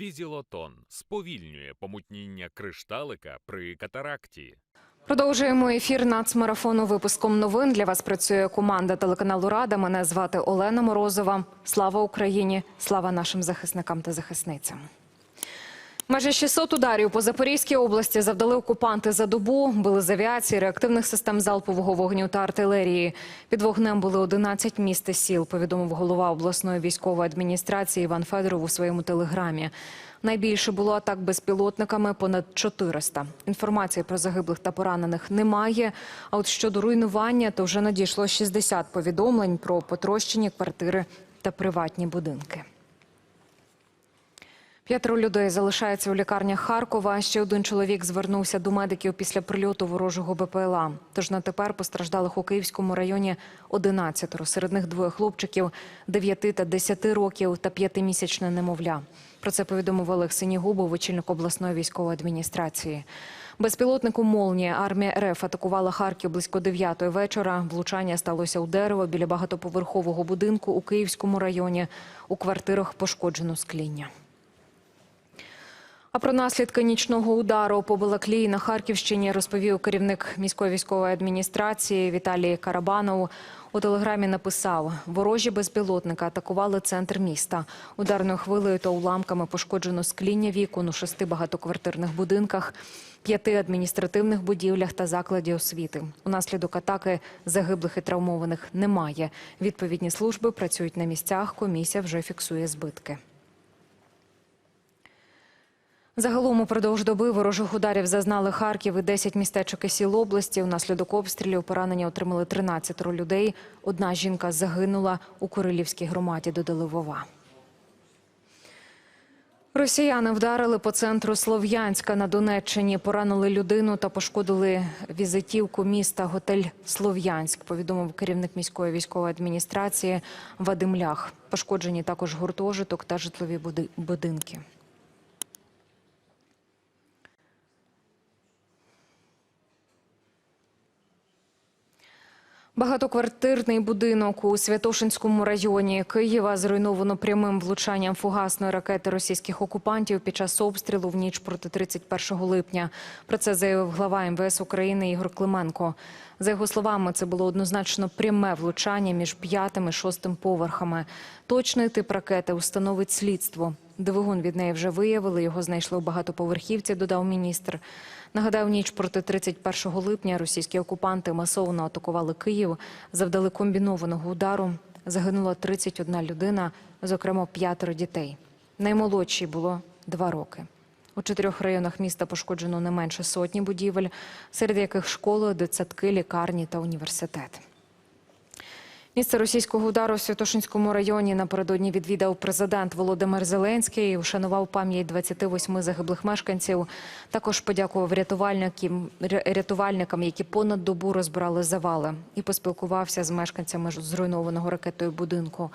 Візілотон сповільнює помутніння кришталика при катаракті. Продовжуємо ефір нацмарафону випуском новин. Для вас працює команда телеканалу Рада. Мене звати Олена Морозова. Слава Україні! Слава нашим захисникам та захисницям. Майже 600 ударів по Запорізькій області завдали окупанти за добу. Били з авіації, реактивних систем залпового вогню та артилерії. Під вогнем були 11 міст і сіл, повідомив голова обласної військової адміністрації Іван Федоров у своєму телеграмі. Найбільше було атак безпілотниками понад 400. Інформації про загиблих та поранених немає. А от щодо руйнування, то вже надійшло 60 повідомлень про потрощені квартири та приватні будинки. П'ятеро людей залишаються у лікарнях Харкова. Ще один чоловік звернувся до медиків після прильоту ворожого БПЛА. Тож на тепер постраждалих у Київському районі 11. Серед них двоє хлопчиків 9 та 10 років та п'ятимісячне немовля. Про це повідомив Олег Синігубов, очільник обласної військової адміністрації. Безпілотнику «Молнія» армія РФ атакувала Харків близько 9 вечора. Влучання сталося у дерево біля багатоповерхового будинку у Київському районі. У квартирах пошкоджено скління. А про наслідки нічного удару по Балаклії на Харківщині розповів керівник міської військової адміністрації Віталій Карабанов. У телеграмі написав: ворожі безпілотника атакували центр міста. Ударною хвилею та уламками пошкоджено скління вікон у шести багатоквартирних будинках, п'яти адміністративних будівлях та закладі освіти. Унаслідок атаки загиблих і травмованих немає. Відповідні служби працюють на місцях. Комісія вже фіксує збитки. Загалом упродовж доби ворожих ударів зазнали Харків і 10 містечок і сіл області. Внаслідок обстрілів поранення отримали 13 людей. Одна жінка загинула у Корилівській громаді, додали Вова. Росіяни вдарили по центру Слов'янська на Донеччині, поранили людину та пошкодили візитівку міста готель Слов'янськ. Повідомив керівник міської військової адміністрації Вадим Лях. Пошкоджені також гуртожиток та житлові будинки. Багатоквартирний будинок у Святошинському районі Києва зруйновано прямим влучанням фугасної ракети російських окупантів під час обстрілу в ніч проти 31 липня. Про це заявив глава МВС України Ігор Клименко. За його словами, це було однозначно пряме влучання між п'ятим і шостим поверхами. Точний тип ракети установить слідство. Двигун від неї вже виявили. Його знайшли у багатоповерхівці, додав міністр. Нагадаю, ніч проти 31 липня російські окупанти масово атакували Київ, завдали комбінованого удару. Загинула 31 людина, зокрема п'ятеро дітей. Наймолодшій було два роки. У чотирьох районах міста пошкоджено не менше сотні будівель, серед яких школи, дитсадки, лікарні та університет. Місце російського удару в Святошинському районі напередодні відвідав президент Володимир Зеленський, ушанував пам'ять 28 загиблих мешканців. Також подякував рятувальникам, рятувальникам, які понад добу розбирали завали, і поспілкувався з мешканцями зруйнованого ракетою будинку.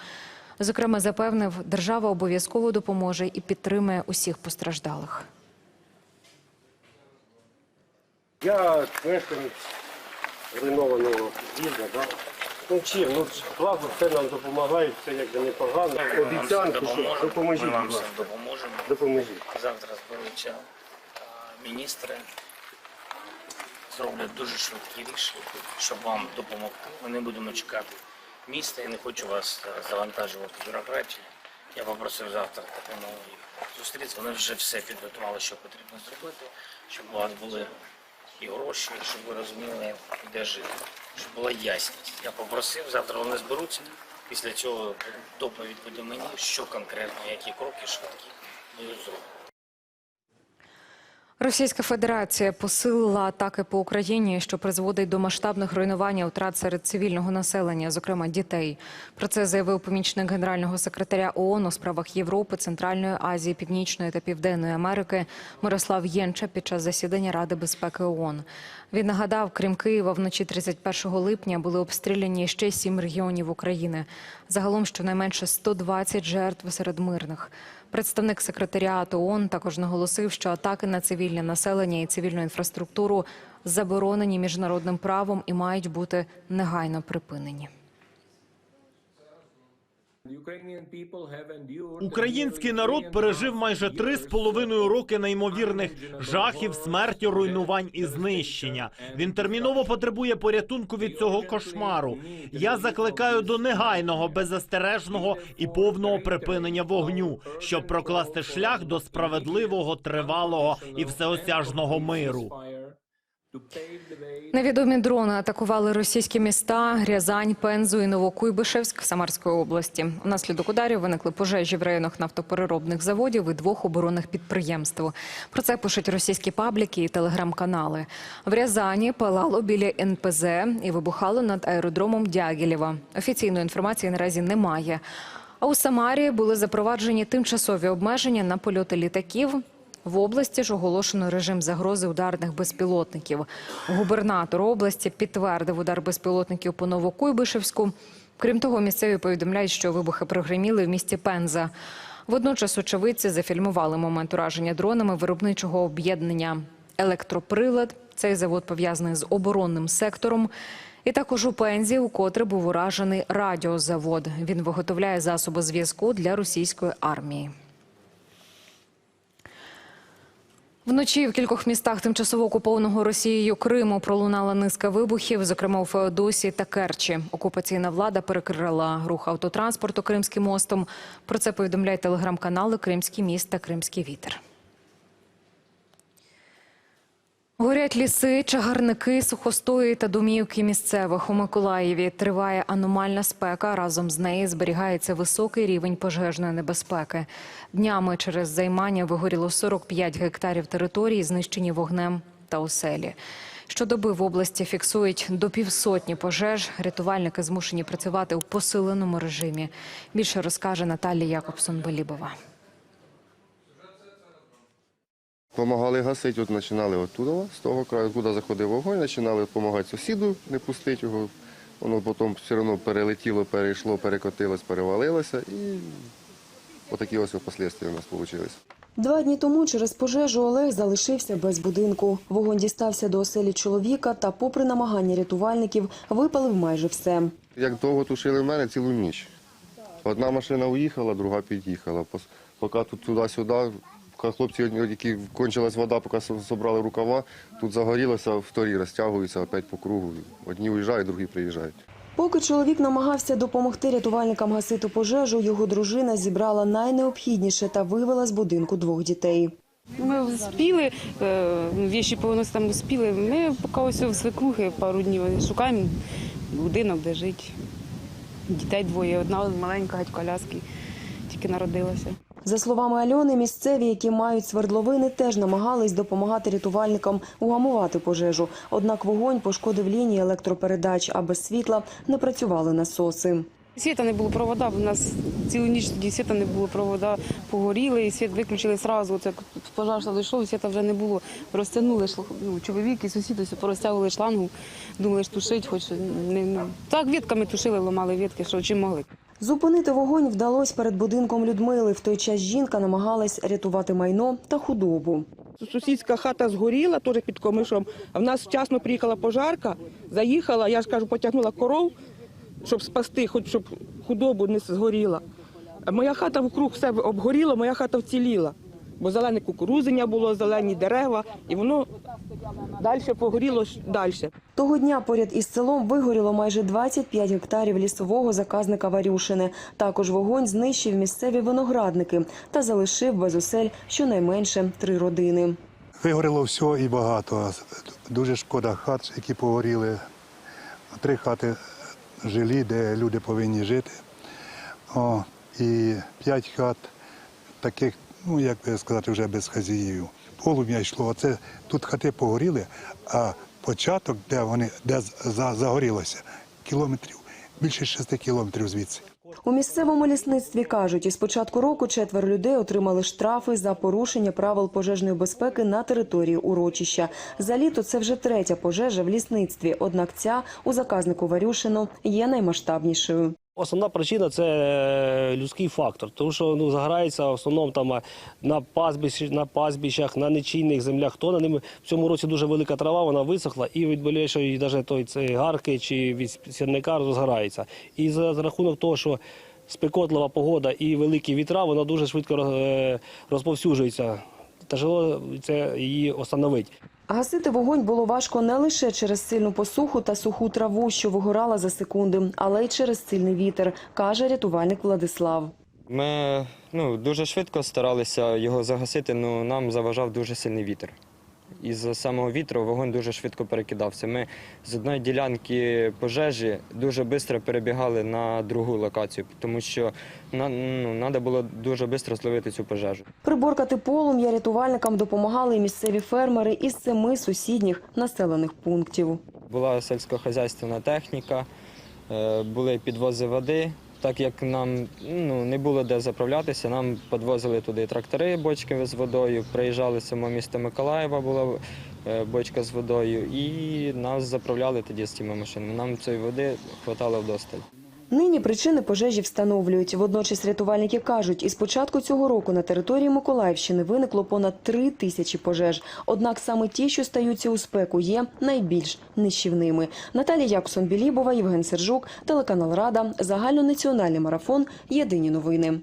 Зокрема, запевнив, держава обов'язково допоможе і підтримує усіх постраждалих. Я мешканець руйнованого да? Ну чим, ну влада все нам допомагає, все якби непогано. Обіцянки, що допоможіть, Ми вам будь ласка. допоможемо. Допоможіть. Завтра зберуться а, міністри, зроблять дуже швидкі рішення, щоб вам допомогти. Ми не будемо чекати міста. Я не хочу вас е, завантажувати бюрократію. Я попросив завтра такому зустрітися. Вони вже все підготували, що потрібно зробити, щоб у вас були і гроші, щоб ви розуміли, де жити, щоб була ясність. Я попросив, завтра вони зберуться. Після цього доповідь буде мені, що конкретно, які кроки швидкі ми зроблені. Російська Федерація посилила атаки по Україні, що призводить до масштабних руйнувань втрат серед цивільного населення, зокрема дітей. Про це заявив помічник генерального секретаря ООН у справах Європи, Центральної Азії, Північної та Південної Америки Мирослав Єнча під час засідання Ради безпеки ООН. Він нагадав, крім Києва, вночі 31 липня були обстріляні ще сім регіонів України. Загалом щонайменше 120 жертв серед мирних. Представник секретаріату ООН також наголосив, що атаки на цивільне населення і цивільну інфраструктуру заборонені міжнародним правом і мають бути негайно припинені. Український народ пережив майже три з половиною роки неймовірних жахів, смерті, руйнувань і знищення. Він терміново потребує порятунку від цього кошмару. Я закликаю до негайного, беззастережного і повного припинення вогню, щоб прокласти шлях до справедливого, тривалого і всеосяжного миру. Невідомі дрони атакували російські міста Рязань, Пензу і Новокуйбишевськ Самарської області. Унаслідок ударів виникли пожежі в районах нафтопереробних заводів і двох оборонних підприємств. Про це пишуть російські пабліки і телеграм-канали. В Рязані палало біля НПЗ і вибухало над аеродромом Дягілєва. Офіційної інформації наразі немає. А у Самарі були запроваджені тимчасові обмеження на польоти літаків. В області ж оголошено режим загрози ударних безпілотників. Губернатор області підтвердив удар безпілотників по Новокуйбишевську. Крім того, місцеві повідомляють, що вибухи прогреміли в місті Пенза. Водночас очевидці зафільмували момент ураження дронами виробничого об'єднання «Електроприлад». Цей завод пов'язаний з оборонним сектором. І також у Пензі, укотре був уражений радіозавод. Він виготовляє засоби зв'язку для російської армії. Вночі в кількох містах тимчасово окупованого Росією Криму пролунала низка вибухів, зокрема у Феодосії та Керчі. Окупаційна влада перекрила рух автотранспорту Кримським мостом. Про це повідомляють телеграм-канали Кримський міст та Кримський вітер. Горять ліси, чагарники, сухостої та домівки місцевих. У Миколаєві триває аномальна спека. Разом з нею зберігається високий рівень пожежної небезпеки. Днями через займання вигоріло 45 гектарів території, знищені вогнем та оселі. Щодоби в області фіксують до півсотні пожеж. Рятувальники змушені працювати у посиленому режимі. Більше розкаже Наталія Якобсон-Белібова. Помагали гасити, от починали оттуда, з того краю, куди заходив вогонь, починали допомагати сусіду, не пустити його. Воно потім все одно перелетіло, перейшло, перекотилось, перевалилося і отакі ось послідствия у нас вийшли. Два дні тому через пожежу Олег залишився без будинку. Вогонь дістався до оселі чоловіка та, попри намагання рятувальників, випалив майже все. Як довго тушили в мене цілу ніч. Одна машина уїхала, друга під'їхала. Поки тут туди-сюди, хлопці, які кончилась вода, поки собрали рукава, тут загорілося, вторі розтягуються опять по кругу. Одні уїжджають, другі приїжджають. Поки чоловік намагався допомогти рятувальникам гасити пожежу, його дружина зібрала найнеобхідніше та вивела з будинку двох дітей. Ми успіли, е, віші повністю там успіли. Ми поки ось в свекрухи пару днів шукаємо будинок, де жити. Дітей двоє, одна маленька геть коляски, тільки народилася. За словами Альони, місцеві, які мають свердловини, теж намагались допомагати рятувальникам угамувати пожежу. Однак вогонь пошкодив лінії електропередач, а без світла не працювали насоси. Світа не було провода, у нас цілу ніч тоді світа не було провода, погоріли, і світ виключили одразу. Оце пожар дійшов, світа вже не було. Розтягнули ну, чоловік і сусіди все порозтягували шлангу, думали, що тушить, хоч не ну. так вітками тушили, ламали вітки, що чим могли. Зупинити вогонь вдалося перед будинком Людмили. В той час жінка намагалась рятувати майно та худобу. Сусідська хата згоріла, теж під комишом. В нас вчасно приїхала пожарка, заїхала, я ж кажу, потягнула коров, щоб спасти, хоч щоб худобу не згоріла. Моя хата вкруг все обгоріла, моя хата вціліла. Бо зелене кукурузення було, зелені дерева, і воно далі погоріло далі. Того дня поряд із селом вигоріло майже 25 гектарів лісового заказника Варюшини. Також вогонь знищив місцеві виноградники та залишив без осель щонайменше три родини. Вигоріло все і багато. Дуже шкода хат, які погоріли. Три хати жилі, де люди повинні жити. О, і п'ять хат таких, ну як би сказати, вже без хазяїв. Полум'я йшло. Оце тут хати погоріли, а початок, де вони де за- загорілося, кілометрів, більше шести кілометрів звідси. У місцевому лісництві кажуть, із початку року четверо людей отримали штрафи за порушення правил пожежної безпеки на території урочища. За літо це вже третя пожежа в лісництві. Однак ця у заказнику Варюшину є наймасштабнішою. Основна причина це е, людський фактор, тому що ну загорається в основному там на пастбищах, на пастбищах, на нечійних землях. То на ними в цьому році дуже велика трава, вона висохла, і від болячої навіть той цей гарки чи від сірника розгорається. І за, за рахунок того, що спекотлива погода і великі вітра, вона дуже швидко е, розповсюджується. Тяжело це її остановити. Гасити вогонь було важко не лише через сильну посуху та суху траву, що вигорала за секунди, але й через сильний вітер, каже рятувальник Владислав. Ми ну, дуже швидко старалися його загасити, але нам заважав дуже сильний вітер. Із самого вітру вогонь дуже швидко перекидався. Ми з одної ділянки пожежі дуже швидко перебігали на другу локацію, тому що на- ну, треба було дуже швидко зловити цю пожежу. Приборкати полум'я рятувальникам допомагали місцеві фермери із семи сусідніх населених пунктів. Була сільськохозяйственна техніка, е, були підвози води. Так як нам ну, не було де заправлятися, нам підвозили туди трактори, бочки з водою. Приїжджали само місто Миколаєва, була е, бочка з водою, і нас заправляли тоді з цими машинами. Нам цієї води вистачало вдосталь. Нині причини пожежі встановлюють. Водночас рятувальники кажуть, із початку цього року на території Миколаївщини виникло понад три тисячі пожеж. Однак саме ті, що стаються у спеку, є найбільш нищівними. Наталія Яксон Білібова, Євген Сержук, телеканал Рада, загальнонаціональний марафон. Єдині новини.